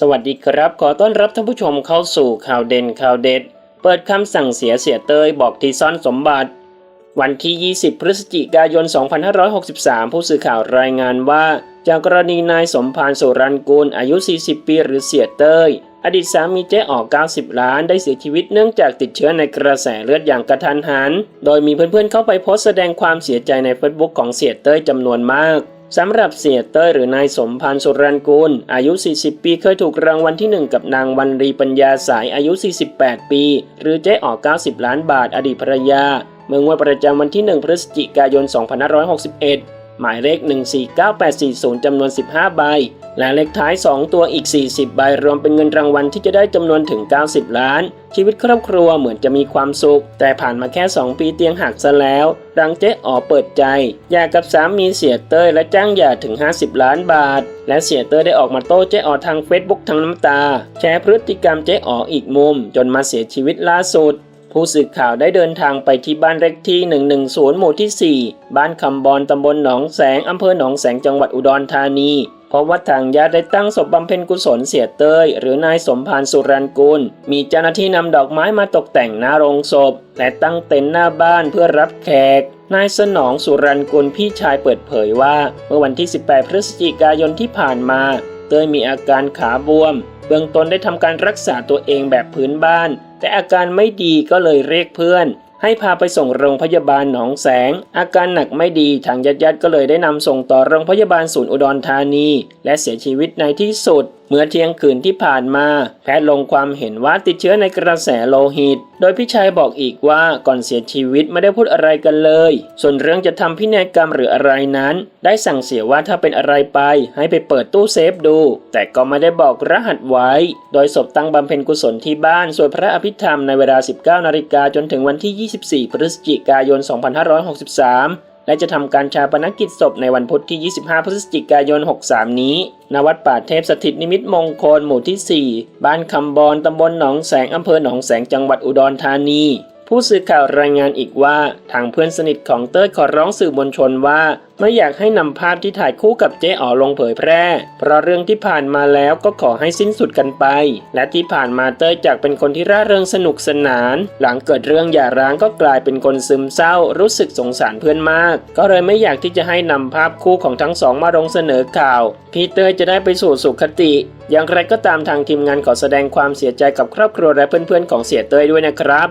สวัสดีครับ ขอต้อนรับท่านผู้ชมเข้าสู่ข่าวเด่นข่าวเด็ด เปิดคำสั่งเสียเสียเตยบอกที่ซ่อนสมบัติ วันที่ 20 พฤศจิกายน 2563 ผู้สื่อข่าวรายงานว่า จากกรณีนายสมพานสุรันกุลอายุ 40 ปีหรือเสียเตยอดีตสามีเจ๊ออก 90 ล้าน ได้เสียชีวิตเนื่องจากติดเชื้อในกระแสเลือดอย่างกระทันหัน โดยมีเพื่อนๆเข้าไปโพสต์แสดงความเสียใจในเฟซบุ๊กของเสียเตยจำนวนมาก สำหรับเสียเต้ยหรือนายสมพันธ์สุรันกูล อายุ 40 ปีเคยถูกรางวัลที่ 1 กับนางวันรีปัญญาสายอายุ 48 ปี หรือเจ๊ออก 90 ล้านบาทอดีตภรรยา เมื่องวดประจำวันที่ 1 พฤศจิกายน 2561 หมายเลข 149840 จำนวน 15 ใบ และเลขท้าย 2 ตัวอีก 40 ใบ รวมเป็นเงินรางวัลที่จะได้จำนวนถึง 90 ล้าน ชีวิตครอบครัวเหมือนจะมีความสุข แต่ผ่านมาแค่ 2 ปีเตียงหักซะแล้วดังเจ๊อ๋อเปิดใจหย่ากับสามีเสียเต้ยและจ้างหย่าถึง 50 ล้านบาท และเสียเต้ยได้ออกมาโต้เจ๊อ๋อทางเฟซบุ๊กทั้งน้ำตา แชร์พฤติกรรมเจ๊อ๋ออีกมุม จนมาเสียชีวิตล่าสุด ผู้สื่อข่าวได้เดินทางไปที่บ้านเลขที่ 110 หมู่ที่ 4 บ้านคำบอนตำบลหนองแสงอำเภอหนองแสงจังหวัดอุดรธานี เพราะว่าทางญาติได้ตั้งศพบำเพ็ญกุศลเสียเต้ย หรือนายสมพานสุรันกุล มีเจ้าหน้าที่นำดอกไม้มาตกแต่งหน้าโรงศพ และตั้งเต็นท์หน้าบ้านเพื่อรับแขกนายสนองสุรันกุลพี่ชายเปิดเผยว่า เมื่อวันที่ 18 พฤศจิกายนที่ผ่านมา เต้ยมีอาการขาบวม เบื้องต้นได้ทำการรักษาตัวเองแบบพื้นบ้าน แต่อาการไม่ดีก็เลยเรียกเพื่อน ให้พาไปส่งโรงพยาบาลหนองแสง อาการหนักไม่ดีทางญาติๆก็เลยได้นำส่งต่อโรงพยาบาลศูนย์อุดรธานี และเสียชีวิตในที่สุดเมื่อเที่ยงคืนที่ผ่านมา แพทย์ลงความเห็นว่าติดเชื้อในกระแสโลหิต โดยพี่ชายบอกอีกว่าก่อนเสียชีวิตไม่ได้พูดอะไรกันเลย ส่วนเรื่องจะทำพินัยกรรมหรืออะไรนั้น ได้สั่งเสียว่าถ้าเป็นอะไรไป ให้ไปเปิดตู้เซฟดู แต่ก็ไม่ได้บอกรหัสไว้ โดยศพตั้งบำเพ็ญกุศลที่บ้านสวดพระอภิธรรมในเวลา 19นาฬิกาจนถึงวันที่ 24 พฤศจิกายน 2563 และจะทำการชาปนกิจศพในวันพุธที่ 25 พฤศจิกายน 63 นี้ ณ วัดป่าเทพสถิตนิมิตมงคล หมู่ที่ 4 บ้านคำบอนตำบลหนองแสงอำเภอหนองแสงจังหวัดอุดรธานี ผู้สื่อข่าวรายงานอีกว่า ทางเพื่อนสนิทของเต้ยขอร้องสื่อมวลชนว่า ไม่อยากให้นำภาพที่ถ่ายคู่กับเจ๊อ๋อลงเผยแพร่ เพราะเรื่องที่ผ่านมาแล้วก็ขอให้สิ้นสุดกันไป และที่ผ่านมาเต้ยจากเป็นคนที่ร่าเริงสนุกสนาน หลังเกิดเรื่องหย่าร้างก็กลายเป็นคนซึมเศร้า รู้สึกสงสารเพื่อนมาก ก็เลยไม่อยากที่จะให้นำภาพคู่ของทั้งสองมาลงเสนอข่าวพี่เต้ยจะได้ไปสู่สุขติ อย่างไรก็ตามทางทีมงานขอแสดงความเสียใจกับครอบครัวและเพื่อนๆของเสียเต้ยด้วยนะครับ